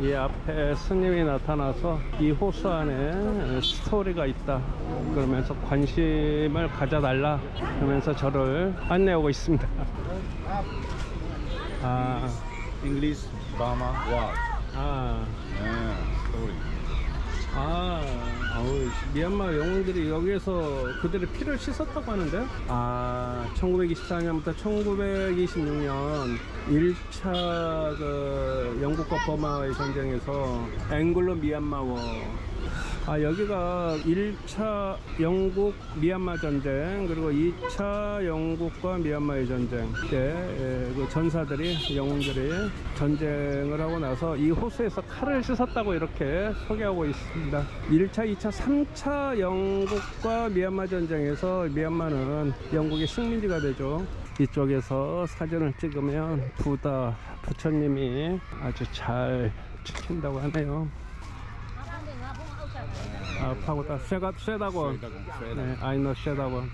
이 앞에 스님이 나타나서 이 호수 안에 스토리가 있다 그러면서 관심을 가져달라 그러면서 저를 안내하고 있습니다 아, English Burma word. 아, Yeah, story. 아, 어우, 미얀마 영웅들이 여기에서 그들의 피를 씻었다고 하는데? 아, 1924년부터 1926년 1차 그 영국과 버마의 전쟁에서 앵글로 미얀마워. 아, 여기가 1차 영국 미얀마 전쟁, 그리고 2차 영국과 미얀마의 전쟁 때, 예, 그 전사들이, 영웅들이 전쟁을 하고 나서 이 호수에서 칼을 씻었다고 이렇게 소개하고 있습니다. 1차, 2차, 3차 영국과 미얀마 전쟁에서 미얀마는 영국의 식민지가 되죠. 이쪽에서 사진을 찍으면 부다, 부처님이 아주 잘 찍힌다고 하네요. 아, 파고다. 쇠가, 쇠다고. 네, 아이노 쇠다고.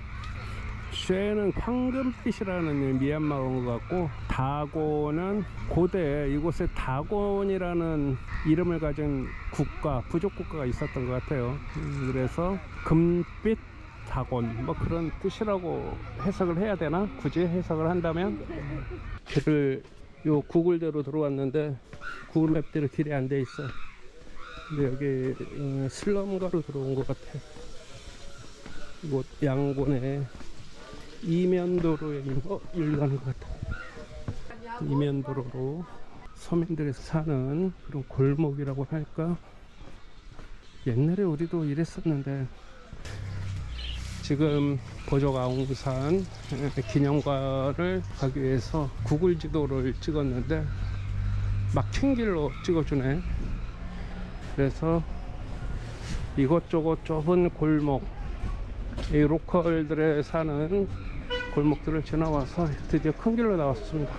쇠는 황금빛이라는 미얀마어인 것 같고, 다곤은 고대 이곳에 다곤이라는 이름을 가진 국가, 부족 국가가 있었던 것 같아요. 음, 그래서 금빛 다곤, 뭐 그런 뜻이라고 해석을 해야 되나? 굳이 해석을 한다면? 길을 요 구글대로 들어왔는데, 구글맵대로 길이 안 돼 있어. 근데 여기 어, 슬럼가로 들어온 것 같아. 이곳 양곤의 이면도로에 어 여기 가는 것 같아. 이면도로로 서민들이 사는 그런 골목이라고 할까. 옛날에 우리도 이랬었는데 지금 보족 아웅산 기념관을 가기 위해서 구글 지도를 찍었는데 막힌 길로 찍어주네. 그래서 이것저것 좁은 골목 이 로컬들에 사는 골목들을 지나와서 드디어 큰 길로 나왔습니다.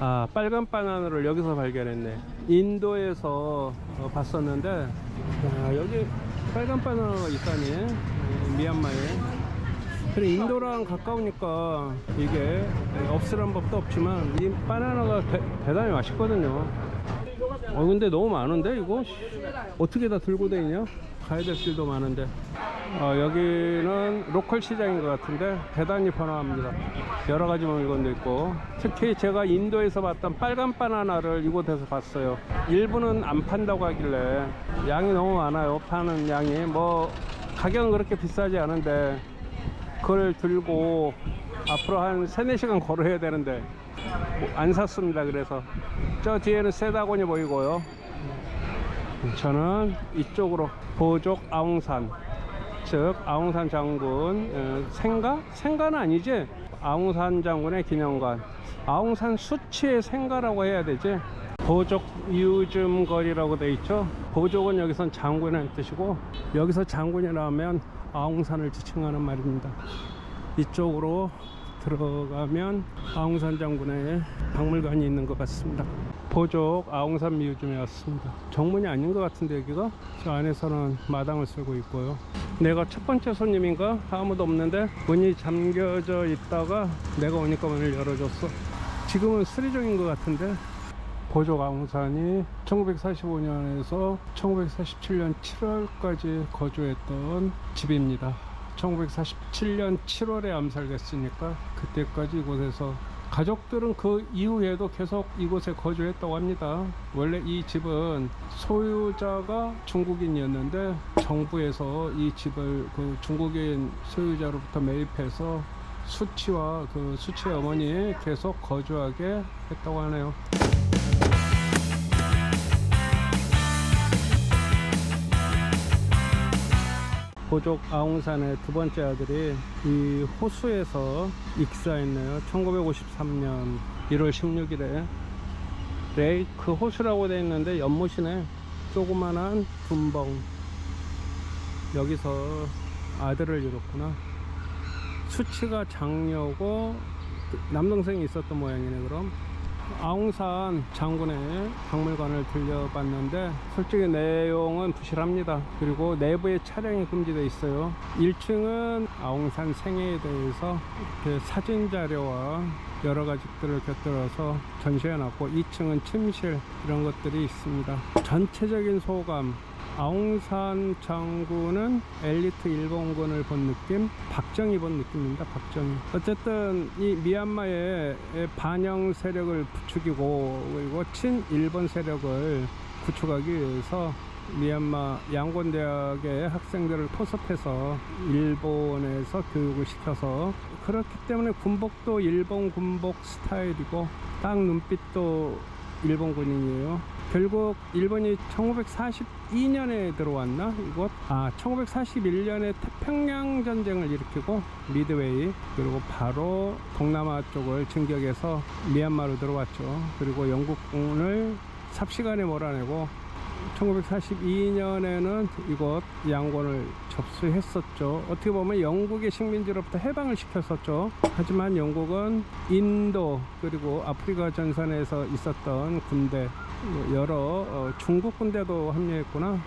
아 빨간 바나나를 여기서 발견했네. 인도에서 어, 봤었는데 아, 여기 빨간 바나나가 있다니 음, 미얀마에. 그래 인도랑 가까우니까 이게 없으란 법도 없지만 이 바나나가 대, 대단히 맛있거든요 어 근데 너무 많은데 이거? 어떻게 다 들고 다니냐? 가야 될 길도 많은데. 어, 여기는 로컬 시장인 것 같은데 대단히 번화합니다. 여러 가지 물건도 있고. 특히 제가 인도에서 봤던 빨간 바나나를 이곳에서 봤어요. 일부는 안 판다고 하길래. 양이 너무 많아요 파는 양이. 뭐 가격은 그렇게 비싸지 않은데 그걸 들고 앞으로 한 3, 4시간 걸어야 되는데 뭐 안 샀습니다 그래서 저 뒤에는 세다곤이 보이고요. 저는 이쪽으로 보족 아웅산 즉 아웅산 장군 어, 생가? 생가는 아니지? 아웅산 장군의 기념관. 아웅산 수치의 생가라고 해야 되지? 보족 유즘 거리라고 돼 있죠? 보족은 여기선 장군이라는 뜻이고 여기서 장군이라면 아웅산을 지칭하는 말입니다. 이쪽으로 들어가면 아웅산 장군의 박물관이 있는 것 같습니다. 보족 아웅산 뮤지엄에 왔습니다. 정문이 아닌 것 같은데 여기가 저 안에서는 마당을 쓰고 있고요. 내가 첫 번째 손님인가 아무도 없는데 문이 잠겨져 있다가 내가 오니까 문을 열어줬어. 지금은 수리중인 것 같은데 보족 아웅산이 1945년에서 1947년 7월까지 거주했던 집입니다. 1947년 7월에 암살됐으니까 그때까지 이곳에서 가족들은 그 이후에도 계속 이곳에 거주했다고 합니다. 원래 이 집은 소유자가 중국인이었는데 정부에서 이 집을 그 중국인 소유자로부터 매입해서 수치와 그 수치의 어머니 계속 거주하게 했다고 하네요. 보족 아웅산의 두 번째 아들이 이 호수에서 익사했네요. 1953년 1월 16일에 레이크 호수라고 되어 있는데 연못이네. 조그만한 둔벙. 여기서 아들을 잃었구나. 수치가 장녀고 남동생이 있었던 모양이네 그럼. 아웅산 장군의 박물관을 들려봤는데 솔직히 내용은 부실합니다. 그리고 내부에 촬영이 금지되어 있어요. 1층은 아웅산 생애에 대해서 사진 자료와 여러 가지들을 곁들여서 전시해 놨고 2층은 침실 이런 것들이 있습니다. 전체적인 소감 아웅산 장군은 엘리트 일본군을 본 느낌, 박정희 본 느낌입니다. 박정희. 어쨌든 이 미얀마의 반영 세력을 부추기고 그리고 친일본 세력을 구축하기 위해서 미얀마 양곤대학의 학생들을 포섭해서 일본에서 교육을 시켜서 그렇기 때문에 군복도 일본 군복 스타일이고 딱 눈빛도 일본 군인이에요. 결국 일본이 1942년에 들어왔나 이곳 아 1941년에 태평양 전쟁을 일으키고 미드웨이 그리고 바로 동남아 쪽을 진격해서 미얀마로 들어왔죠. 그리고 영국군을 삽시간에 몰아내고 1942년에는 이곳 양곤을 접수했었죠. 어떻게 보면 영국의 식민지로부터 해방을 시켰었죠. 하지만 영국은 인도 그리고 아프리카 전선에서 있었던 군대 여러 어, 중국 군대도 합류했구나.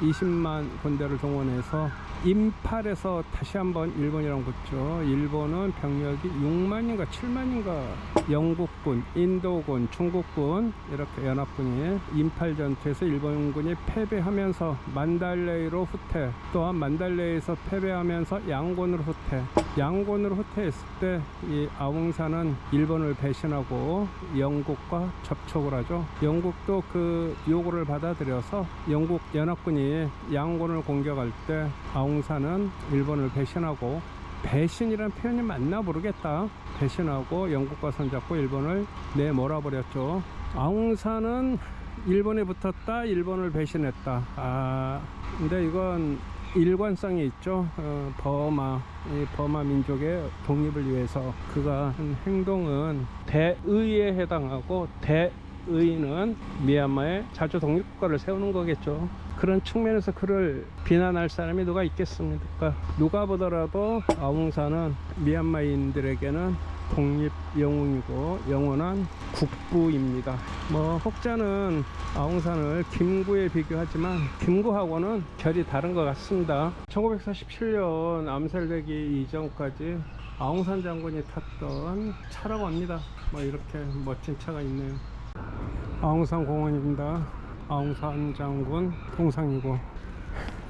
20만 군대를 동원해서 임팔에서 다시 한번 일본이랑 붙죠. 일본은 병력이 6만인가 7만인가 영국군, 인도군, 중국군 이렇게 연합군이 임팔 전투에서 일본군이 패배하면서 만달레이로 후퇴 또한 만달레이에서 패배하면서 양곤으로 후퇴 양곤으로 후퇴했을 때 이 아웅산은 일본을 배신하고 영국과 접촉을 하죠. 영국도 그 요구를 받아들여서 영국 연합군이 양곤을 공격할 때 아웅 산은 일본을 배신하고 배신이란 표현이 맞나 모르겠다. 배신하고 영국과 손잡고 일본을 내몰아버렸죠. 아웅산은 일본에 붙었다, 일본을 배신했다. 아, 근데 이건 일관성이 있죠. 어, 버마, 이 버마 민족의 독립을 위해서 그가 한 행동은 대의에 해당하고 대 의는 미얀마의 자주 독립국가를 세우는 거겠죠. 그런 측면에서 그를 비난할 사람이 누가 있겠습니까? 누가 보더라도 아웅산은 미얀마인들에게는 독립 영웅이고 영원한 국부입니다. 뭐 혹자는 아웅산을 김구에 비교하지만 김구하고는 결이 다른 것 같습니다. 1947년 암살되기 이전까지 아웅산 장군이 탔던 차라고 합니다. 뭐 이렇게 멋진 차가 있네요. 아웅산 공원입니다. 아웅산 장군 동상이고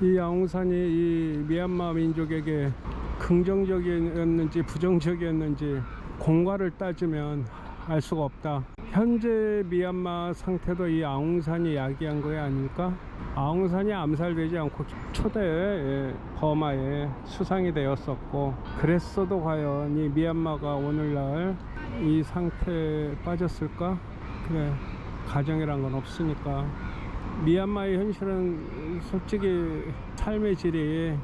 이 아웅산이 이 미얀마 민족에게 긍정적이었는지 부정적이었는지 공과를 따지면 알 수가 없다. 현재 미얀마 상태도 이 아웅산이 야기한 거야 아닐까? 아웅산이 암살되지 않고 초대에 예, 버마에 수상이 되었었고 그랬어도 과연 이 미얀마가 오늘날 이 상태에 빠졌을까? 그래 가정이란 건 없으니까 미얀마의 현실은 솔직히 삶의 질이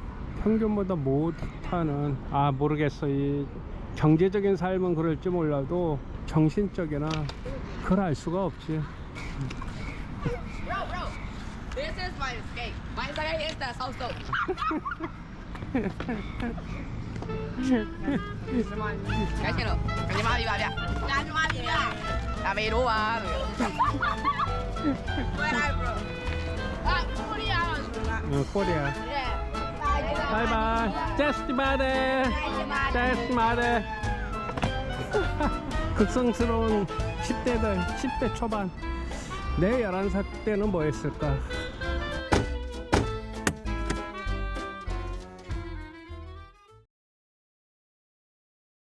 평균보다 못하는 아 모르겠어 이 경제적인 삶은 그럴지 몰라도 정신적이나 그걸 알 수가 없지 this is my escape. My escape is the so so. Cái gì đâu? Cái gì mà bị bà bịa? Cái gì mà bị bịa? Là mày đúng mà. Where are bro? Ah, Korea. 어, 코리아 Yeah. 바이바이 제스티바데 제스티바데 극성스러운 10대들 10대 초반 내 11살 때는 뭐 했을까